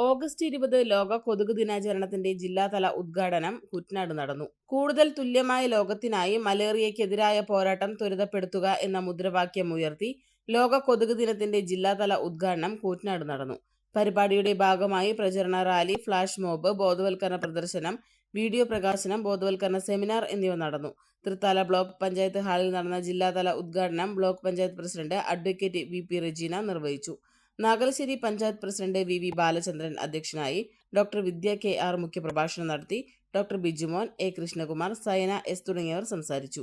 August ഇരുപത് ലോക കൊതുക് ദിനാചരണത്തിന്റെ ജില്ലാതല ഉദ്ഘാടനം കുറ്റനാട് നടന്നു. കൂടുതൽ തുല്യമായ ലോകത്തിനായി മലേറിയക്കെതിരായ പോരാട്ടം ത്വരിതപ്പെടുത്തുക എന്ന മുദ്രാവാക്യം ഉയർത്തി ലോക കൊതുക് ദിനത്തിന്റെ ജില്ലാതല ഉദ്ഘാടനം കൂറ്റനാട് നടന്നു. പരിപാടിയുടെ ഭാഗമായി പ്രചരണ റാലി ഫ്ലാഷ് മോബ് ബോധവൽക്കരണ പ്രദർശനം വീഡിയോ പ്രകാശനം ബോധവൽക്കരണ സെമിനാർ എന്നിവ നടന്നു. തൃത്താല ബ്ലോക്ക് പഞ്ചായത്ത് ഹാളിൽ നടന്ന ജില്ലാതല ഉദ്ഘാടനം block panchayat president advocate V P Rejeena നിർവഹിച്ചു. Nagalassery panchayat president V V Balachandran അധ്യക്ഷനായി ഡോക്ടർ വിദ്യ കെ ആർ മുഖ്യപ്രഭാഷണം നടത്തി doctor Bijumon A. Krishnakumar Sayana S തുടങ്ങിയവർ സംസാരിച്ചു.